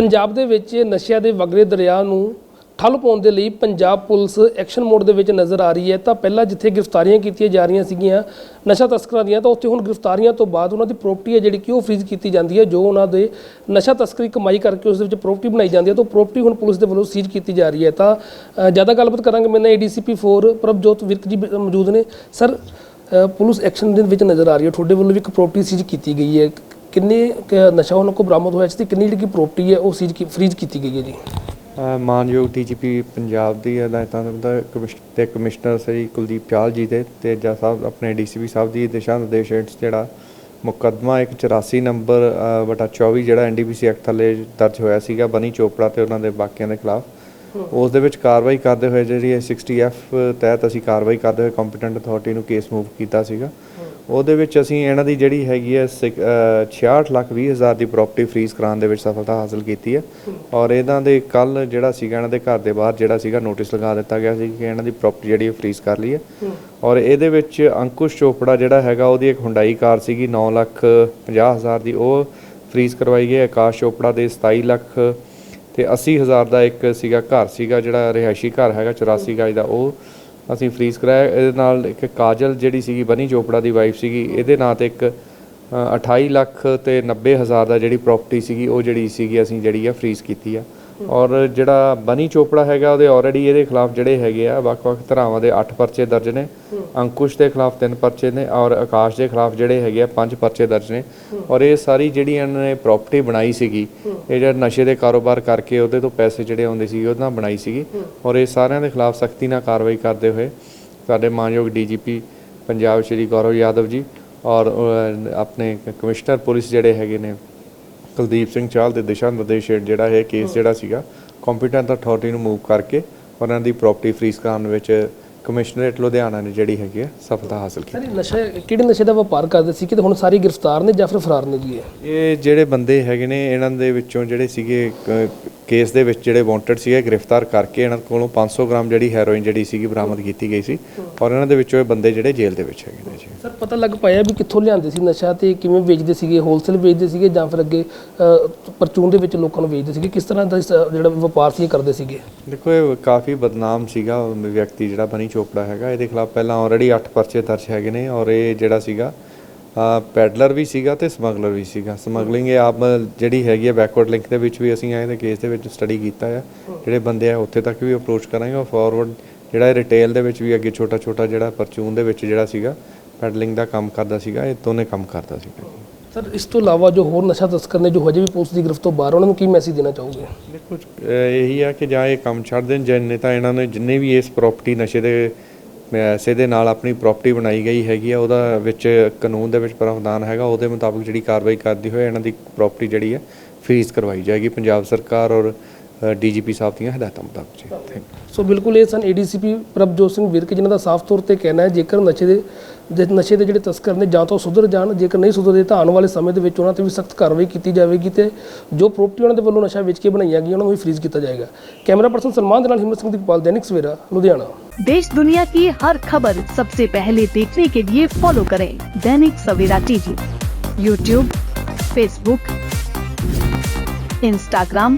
ਪੰਜਾਬ ਦੇ ਵਿੱਚ ਨਸ਼ਿਆਂ ਦੇ ਵਗਰੇ ਦਰਿਆ ਨੂੰ ਠੱਲ ਪਾਉਣ ਦੇ ਲਈ ਪੰਜਾਬ ਪੁਲਿਸ ਐਕਸ਼ਨ ਮੋਡ ਦੇ ਵਿੱਚ ਨਜ਼ਰ ਆ ਰਹੀ ਹੈ। ਤਾਂ ਪਹਿਲਾਂ ਜਿੱਥੇ ਗ੍ਰਿਫਤਾਰੀਆਂ ਕੀਤੀਆਂ ਜਾ ਰਹੀਆਂ ਸੀਗੀਆਂ ਨਸ਼ਾ ਤਸਕਰਾਂ ਦੀਆਂ, ਤਾਂ ਉੱਥੇ ਹੁਣ ਗ੍ਰਿਫਤਾਰੀਆਂ ਤੋਂ ਬਾਅਦ ਉਹਨਾਂ ਦੀ ਪ੍ਰਾਪਰਟੀ ਹੈ ਜਿਹੜੀ ਕਿ ਉਹ ਫ੍ਰੀਜ਼ ਕੀਤੀ ਜਾਂਦੀ ਹੈ, ਜੋ ਉਹਨਾਂ ਦੇ ਨਸ਼ਾ ਤਸਕਰੀ ਕਮਾਈ ਕਰਕੇ ਉਸ ਦੇ ਵਿੱਚ ਪ੍ਰਾਪਰਟੀ ਬਣਾਈ ਜਾਂਦੀ ਹੈ। ਤਾਂ ਪ੍ਰਾਪਰਟੀ ਹੁਣ ਪੁਲਿਸ ਦੇ ਵੱਲੋਂ ਸੀਜ਼ ਕੀਤੀ ਜਾ ਰਹੀ ਹੈ। ਤਾਂ ਜ਼ਿਆਦਾ ਗੱਲਬਾਤ ਕਰਾਂਗੇ, ਮੇਰੇ ਨਾਲ ਏਡੀਸੀਪੀ 4 ਪ੍ਰਭਜੋਤ ਵਿਰਕ ਜੀ ਮੌਜੂਦ ਨੇ। ਸਰ ਪੁਲਿਸ ਐਕਸ਼ਨ ਦੇ ਵਿੱਚ ਨਜ਼ਰ ਆ ਰਹੀ ਹੈ। ਤੁਹਾਡੇ ਵੱਲੋਂ ਵੀ ਇੱਕ ਪ੍ਰਾਪਰਟੀ ਸੀਜ਼ ਕੀਤੀ ਗਈ ਹੈ। ਕਿੰਨੇ ਕੁ ਨਸ਼ਾ ਉਹਨਾਂ ਕੋਲ ਬਰਾਮਦ ਹੋਇਆ ਸੀ ਤੇ ਕਿੰਨੀ ਜਿਹੜੀ ਪ੍ਰਾਪਰਟੀ ਹੈ ਉਹ ਸੀਜ਼ ਕੀ ਫ੍ਰੀਜ਼ ਕੀਤੀ ਗਈ ਹੈ ਜੀ? ਅ, ਮਾਨਯੋਗ ਡੀਜੀਪੀ ਪੰਜਾਬ ਦੀ ਹਦਾਇਤਾਂ ਦੇ ਕਮਿਸ਼- ਤੇ ਕਮਿਸ਼ਨਰ ਸ੍ਰੀ ਕੁਲਦੀਪ ਚਾਹਲ ਜੀ ਦੇ ਤੇ ਜੱਜ ਸਾਹਿਬ ਆਪਣੇ ਡੀਸੀਪੀ ਸਾਹਿਬ ਦੀ ਦਿਸ਼ਾ ਨਿਰਦੇਸ਼ ਹੇਠ ਜਿਹੜਾ ਮੁਕੱਦਮਾ ਇੱਕ 84 ਨੰਬਰ ਅ, ਬਟਾ 24 ਜਿਹੜਾ ਐਨਡੀਪੀਸੀ ਐਕਟ ਥੱਲੇ ਦਰਜ ਹੋਇਆ ਸੀਗਾ ਬਨੀ ਚੋਪੜਾ ਤੇ ਉਹਨਾਂ ਦੇ ਬਾਕੀਆਂ ਦੇ ਖਿਲਾਫ। ਉਸ ਦੇ ਵਿੱਚ ਕਾਰਵਾਈ ਕਰਦੇ ਹੋਏ ਜਿਹੜੀ ਇਹ 60F ਤਹਿਤ ਅਸੀਂ ਕਾਰਵਾਈ ਕਰਦੇ ਹੋਏ ਕੰਪੀਟੈਂਟ ਅਥਾਰਟੀ ਨੂੰ ਕੇਸ ਮੂਵ ਕੀਤਾ ਸੀਗਾ। ਉਹਦੇ ਵਿੱਚ ਅਸੀਂ ਇਹਨਾਂ ਦੀ ਜਿਹੜੀ ਹੈਗੀ ਹੈ ਸਿਕ- ਅ, 66 ਲੱਖ 20 ਹਜ਼ਾਰ ਦੀ ਪ੍ਰਾਪਰਟੀ ਫ੍ਰੀਜ਼ ਕਰਾਉਣ ਦੇ ਵਿੱਚ ਸਫਲਤਾ ਹਾਸਲ ਕੀਤੀ ਹੈ। ਔਰ ਇਹਨਾਂ ਦੇ ਕੱਲ ਜਿਹੜਾ ਸੀਗਾ ਇਹਨਾਂ ਦੇ ਘਰ ਦੇ ਬਾਹਰ ਜਿਹੜਾ ਸੀਗਾ ਨੋਟਿਸ ਲਗਾ ਦਿੱਤਾ ਗਿਆ ਸੀ ਕਿ ਇਹਨਾਂ ਦੀ ਪ੍ਰਾਪਰਟੀ ਜਿਹੜੀ ਹੈ ਫ੍ਰੀਜ਼ ਕਰ ਲਈ ਹੈ। ਔਰ ਇਹਦੇ ਵਿੱਚ ਅੰਕੁਸ਼ ਚੋਪੜਾ ਜਿਹੜਾ ਹੈਗਾ ਉਹਦੀ ਇੱਕ ਹੁੰਡਾਈ ਕਾਰ ਸੀਗੀ 9 ਲੱਖ 50 ਹਜ਼ਾਰ ਦੀ ਉਹ ਫ੍ਰੀਜ਼ ਕਰਵਾਈ ਗਈ ਹੈ। ਆਕਾਸ਼ ਚੋਪੜਾ ਦੇ 27 ਲੱਖ ਤੇ 80 ਹਜ਼ਾਰ ਦਾ ਇੱਕ ਸੀਗਾ ਘਰ ਸੀਗਾ ਜਿਹੜਾ ਰਿਹਾਇਸ਼ੀ ਘਰ ਹੈਗਾ 84 ਗਜ ਦਾ ਉਹ ਅਸੀਂ ਫ੍ਰੀਜ਼ ਕਰਾਇਆ। ਇਹਦੇ ਨਾਲ ਇੱਕ ਕਾਜਲ ਜਿਹੜੀ ਸੀਗੀ ਬਨੀ ਚੋਪੜਾ ਦੀ ਵਾਈਫ ਸੀਗੀ ਇਹਦੇ ਨਾਂ ਤੇ ਇੱਕ ਅ, 28 ਲੱਖ ਤੇ 90 ਹਜ਼ਾਰ ਦਾ ਜਿਹੜੀ ਪ੍ਰਾਪਰਟੀ ਸੀਗੀ ਉਹ ਜਿਹੜੀ ਸੀਗੀ ਅਸੀਂ ਜਿਹੜੀ ਆ ਫ੍ਰੀਜ਼ ਕੀਤੀ ਆ। ਔਰ ਜਿਹੜਾ ਬਨੀ ਚੋਪੜਾ ਹੈਗਾ, ਉਹਦੇ ਆਲਰੇਡੀ ਇਹਦੇ ਖਿਲਾਫ ਜਿਹੜੇ ਹੈਗੇ ਆ, ਵੱਖ-ਵੱਖ ਧਰਾਵਾਂ ਦੇ 8 ਪਰਚੇ ਦਰਜ ਨੇ, ਅੰਕੁਸ਼ ਦੇ ਖਿਲਾਫ 3 ਪਰਚੇ ਨੇ ਔਰ ਆਕਾਸ਼ ਦੇ ਖਿਲਾਫ ਜਿਹੜੇ ਹੈਗੇ ਆ 5 ਪਰਚੇ ਦਰਜ ਨੇ। ਔਰ ਇਹ ਸਾਰੀ ਜਿਹੜੀ ਇਹਨਾਂ ਨੇ ਪ੍ਰਾਪਰਟੀ ਬਣਾਈ ਸੀਗੀ, ਇਹ ਜਿਹੜਾ ਨਸ਼ੇ ਦੇ ਕਾਰੋਬਾਰ ਕਰਕੇ ਉਹਦੇ ਤੋਂ ਪੈਸੇ ਜਿਹੜੇ ਆਉਂਦੇ ਸੀ ਉਹਦੇ ਨਾਲ ਬਣਾਈ ਸੀਗੀ। ਔਰ ਇਹ ਸਾਰਿਆਂ ਦੇ ਖਿਲਾਫ ਸਖਤੀ ਨਾਲ ਕਾਰਵਾਈ ਕਰਦੇ ਹੋਏ ਸਾਡੇ ਮਾਨਯੋਗ ਡੀਜੀਪੀ ਪੰਜਾਬ ਸ਼੍ਰੀ ਗੌਰਵ ਯਾਦਵ ਜੀ ਔਰ ਆਪਣੇ ਕਮਿਸ਼ਨਰ ਪੁਲਿਸ ਜਿਹੜੇ ਹੈਗੇ ਨੇ ਕੁਲਦੀਪ ਸਿੰਘ ਚਾਹਲ ਦੇ ਦਿਸ਼ਾ ਨਿਰਦੇਸ਼ ਹੇਠ ਜਿਹੜਾ ਇਹ ਕੇਸ ਜਿਹੜਾ ਸੀਗਾ ਕੰਪੀਟੈਂਟ ਅਥਾਰਟੀ ਨੂੰ ਮੂਵ ਕਰਕੇ ਉਹਨਾਂ ਦੀ ਪ੍ਰਾਪਰਟੀ ਫ੍ਰੀਜ਼ ਕਰਨ ਵਿੱਚ ਕਮਿਸ਼ਨਰੇਟ ਲੁਧਿਆਣਾ ਨੇ ਜਿਹੜੀ ਹੈਗੀ ਹੈ ਸਫਲਤਾ ਹਾਸਲ ਕੀਤੀ। ਸਰ ਨਸ਼ਾ ਕਿਹੜੇ ਨਸ਼ੇ ਦਾ ਵਪਾਰ ਕਰਦੇ ਸੀ ਕਿ ਹੁਣ ਸਾਰੇ ਗ੍ਰਿਫਤਾਰ ਨੇ ਜਾਂ ਫਿਰ ਫਰਾਰ ਨੇ ਜੀ ਇਹ? ਇਹ ਜਿਹੜੇ ਬੰਦੇ ਹੈਗੇ ਨੇ ਇਹਨਾਂ ਦੇ ਵਿੱਚੋਂ ਜਿਹੜੇ ਸੀਗੇ ਕੇਸ ਦੇ ਵਿੱਚ ਜਿਹੜੇ ਵਾਂਟਡ ਸੀਗੇ ਗ੍ਰਿਫਤਾਰ ਕਰਕੇ ਇਹਨਾਂ ਕੋਲੋਂ 500 ਗ੍ਰਾਮ ਜਿਹੜੀ ਹੈਰੋਇਨ ਜਿਹੜੀ ਸੀਗੀ ਬਰਾਮਦ ਕੀਤੀ ਗਈ ਸੀ। ਔਰ ਇਹਨਾਂ ਦੇ ਵਿੱਚੋਂ ਇਹ ਬੰਦੇ ਜਿਹੜੇ ਜੇਲ੍ਹ ਦੇ ਵਿੱਚ ਹੈਗੇ ਨੇ ਜੀ। ਸਰ ਪਤਾ ਲੱਗ ਪਾਇਆ ਵੀ ਕਿੱਥੋਂ ਲਿਆਂਦੇ ਸੀ ਨਸ਼ਾ ਤੇ ਕਿਵੇਂ ਵੇਚਦੇ ਸੀਗੇ ਹੋਲਸੇਲ ਵੇਚਦੇ ਸੀਗੇ ਜਾਂ ਫਿਰ ਅੱਗੇ ਪਰਚੂਨ ਦੇ ਵਿੱਚ ਲੋਕਾਂ ਨੂੰ ਵੇਚਦੇ ਸੀਗੇ? ਕਿਸ ਤਰ੍ਹਾਂ ਦਾ ਜਿਹੜਾ ਵਪਾਰ ਸੀ ਇਹ ਕਰਦੇ ਸੀਗੇ? ਦੇਖੋ ਇਹ ਕਾਫੀ ਬਦਨਾਮ ਸੀਗਾ ਉਹ ਵਿਅਕਤੀ ਜਿਹੜਾ ਬਨੀ ਚੋਪੜਾ ਹੈਗਾ। ਇਹਦੇ ਖਿਲਾਫ ਪਹਿਲਾਂ ਆਲਰੇਡੀ 8 ਪਰਚੇ ਦਰਜ ਹੈਗੇ ਨੇ ਔਰ ਇਹ ਜਿਹੜਾ ਸੀਗਾ ਪੈਡਲਰ ਵੀ ਸੀਗਾ ਤੇ ਸਮਗਲਰ ਵੀ ਸੀਗਾ। ਸਮਗਲਿੰਗ ਇਹ ਆਪ ਜਿਹੜੀ ਹੈਗੀ ਹੈ ਬੈਕਵਰਡ ਲਿੰਕ ਦੇ ਵਿੱਚ ਵੀ ਅਸੀਂ ਆਏ ਦੇ ਕੇਸ ਦੇ ਵਿੱਚ ਸਟੱਡੀ ਕੀਤਾ ਆ। ਜਿਹੜੇ ਬੰਦੇ ਆ ਉੱਥੇ ਤੱਕ ਵੀ ਅਪਰੋਚ ਕਰਾਂਗੇ ਔਰ ਫਾਰਵਰਡ ਜਿਹੜਾ ਰਿਟੇਲ ਦੇ ਵਿੱਚ ਵੀ ਅੱਗੇ ਛੋਟਾ ਛੋਟਾ ਜਿਹੜਾ ਪਰਚੂਨ ਦੇ ਵਿੱਚ ਜਿਹੜਾ ਸੀਗਾ ਪੈਡਲਿੰਗ ਦਾ ਕੰਮ ਕਰਦਾ ਸੀਗਾ ਇਹ ਦੋਨੇ ਕੰਮ ਕਰਦਾ ਸੀਗਾ। ਸਰ ਇਸ ਤੋਂ ਇਲਾਵਾ ਜੋ ਹੋਰ ਨਸ਼ਾ ਤਸਕਰ ਨੇ ਜੋ ਹਜੇ ਵੀ ਪੁਲਿਸ ਦੀ ਗ੍ਰਿਫਤ ਤੋਂ ਬਾਹਰ ਉਹਨਾਂ ਨੂੰ ਕੀ ਮੈਸੇਜ ਦੇਣਾ ਚਾਹੋਗੇ? ਦੇਖੋ ਇਹੀ ਆ ਕਿ ਜਾਂ ਇਹ ਕੰਮ ਛੱਡ ਦੇਣ ਜਿੰਨੇ ਤਾਂ ਇਹਨਾਂ ਨੇ ਜਿੰਨੇ ਵੀ ਇਸ ਪ੍ਰਾਪਰਟੀ ਨਸ਼ੇ ਦੇ ਪੈਸੇ ਦੇ ਨਾਲ ਆਪਣੀ ਪ੍ਰਾਪਰਟੀ ਬਣਾਈ ਗਈ ਹੈਗੀ ਆ ਉਹਦਾ ਵਿੱਚ ਕਾਨੂੰਨ ਦੇ ਵਿੱਚ ਪ੍ਰਾਵਧਾਨ ਹੈਗਾ ਉਹਦੇ ਮੁਤਾਬਕ ਜਿਹੜੀ ਕਾਰਵਾਈ ਕਰਦੀ ਹੋਏ ਇਹਨਾਂ ਦੀ ਪ੍ਰਾਪਰਟੀ ਜਿਹੜੀ ਹੈ ਫ੍ਰੀਜ਼ ਕਰਵਾਈ ਜਾਏਗੀ ਪੰਜਾਬ ਸਰਕਾਰ ਔਰ ਡੀਜੀਪੀ ਸਾਹਿਬ ਦੀਆਂ ਹਦਾਇਤਾਂ ਮੁਤਾਬਕ ਜੀ ਥੈਂਕ ਯੂ ਸੋ ਬਿਲਕੁਲ ਇਹ ਸਨ ਏਡੀਸੀਪੀ ਪ੍ਰਭਜੋਤ ਸਿੰਘ ਵਿਰਕ ਜਿਨ੍ਹਾਂ ਦਾ ਸਾਫ਼ ਤੌਰ ਤੇ ਕਹਿਣਾ ਹੈ ਜੇਕਰ ਨਸ਼ੇ ਦੇ ਜੇ ਨਸ਼ੇ ਦੇ ਜਿਹੜੇ ਤਸਕਰ ਨੇ ਜਾਂ ਤਾਂ ਉਹ ਸੁਧਰ ਜਾਣ ਜੇਕਰ ਨਹੀਂ ਸੁਧਰਦੇ ਤਾਂ ਆਉਣ ਵਾਲੇ ਸਮੇਂ ਦੇ ਵਿੱਚ ਉਹਨਾਂ ਤੇ ਵੀ ਸਖਤ ਕਾਰਵਾਈ ਕੀਤੀ ਜਾਵੇਗੀ ਤੇ ਜੋ ਪ੍ਰਾਪਰਟੀ ਉਹਨਾਂ ਦੇ ਵੱਲੋਂ ਨਸ਼ਾ ਵੇਚ ਕੇ ਬਣਾਈਆਂ ਗਈਆਂ ਉਹਨਾਂ ਨੂੰ ਵੀ ਫ੍ਰੀਜ਼ ਕੀਤਾ ਜਾਏਗਾ ਕੈਮਰਾ ਪਰਸਨ ਸਲਮਾਨ ਦੇ ਨਾਲ ਹਿੰਮਤ ਸਿੰਘ ਦੀਪਾਲ ਦੈਨਿਕ ਸਵੇਰਾ ਲੁਧਿਆਣਾ देश दुनिया की हर खबर सबसे पहले देखने के लिए फॉलो करें Dainik Savera TV YouTube Facebook Instagram